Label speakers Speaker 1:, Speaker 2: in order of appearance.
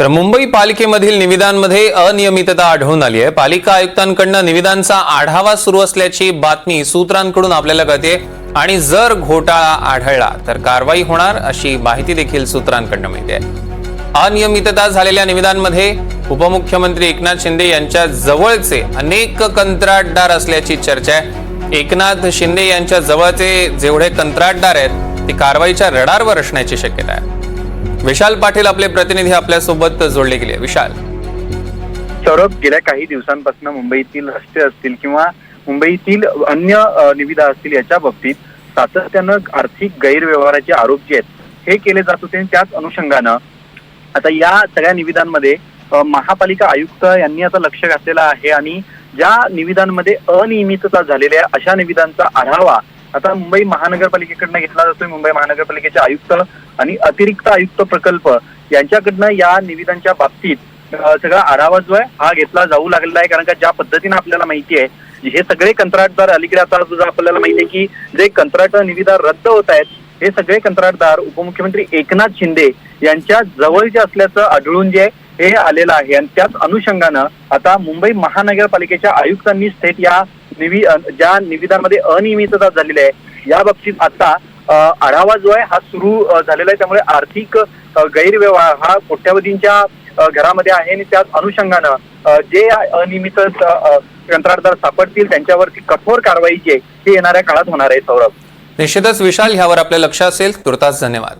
Speaker 1: तर मुंबई पालिकेमधील निविदांमध्ये अनियमितता आढळून आली आहे. पालिका आयुक्तांकडनं निविदांचा आढावा सुरू असल्याची बातमी सूत्रांकडून आपल्याला कळते आणि जर घोटाळा आढळला तर कारवाई होणार अशी माहिती देखील सूत्रांकडनं मिळते. अनियमितता झालेल्या निविदांमध्ये उपमुख्यमंत्री एकनाथ शिंदे यांच्या जवळचे अनेक कंत्राटदार असल्याची चर्चा आहे. एकनाथ शिंदे यांच्या जवळचे जेवढे कंत्राटदार आहेत ते कारवाईच्या रडारवर असण्याची शक्यता आहे. विशाल पाटील आपले प्रतिनिधी आपल्यासोबत जोडले गेले. विशाल.
Speaker 2: सौरभ गेल्या काही दिवसांपासून मुंबईतील रस्ते असतील किंवा मुंबईतील अन्य निविदा असतील याच्या बाबतीत सातत्यानं आर्थिक गैरव्यवहाराचे आरोप जे आहेत हे केले जात होते त्याच अनुषंगानं आता या सगळ्या निविदांमध्ये महापालिका आयुक्त यांनी आता लक्ष घातलेलं आहे आणि ज्या निविदांमध्ये अनियमितता झालेल्या अशा निविदांचा आढावा आता मुंबई महानगरपालिकेकडनं घेतला जातोय. मुंबई महानगरपालिकेचे आयुक्त आणि अतिरिक्त आयुक्त प्रकल्प यांच्याकडनं या निविदांच्या बाबतीत सगळा आढावा जो आहे हा घेतला जाऊ लागलेला आहे. कारण का ज्या पद्धतीनं आपल्याला माहिती आहे हे सगळे कंत्राटदार अलीकडे आता सुद्धा आपल्याला माहिती आहे की जे कंत्राट निविदा रद्द होत आहेत हे सगळे कंत्राटदार उपमुख्यमंत्री एकनाथ शिंदे यांच्या जवळचे असल्याचं आढळून जे हे आलेलं आहे. आणि त्याच अनुषंगानं आता मुंबई महानगरपालिकेच्या आयुक्तांनी थेट या निवि ज्या निविदांमध्ये अनियमितता झालेली आहे या बाबतीत आता आढावा जो आहे हा सुरू झालेला आहे. त्यामुळे आर्थिक गैरव्यवहार हा कोट्यावधींच्या घरामध्ये आहे आणि त्याच अनुषंगानं जे अनियमित कंत्राटदार सापडतील त्यांच्यावरती कठोर कारवाई जी आहे ती येणाऱ्या काळात होणार आहे सौरभ.
Speaker 1: निश्चितच विशाल ह्यावर आपलं लक्ष असेल. तुर्तास धन्यवाद.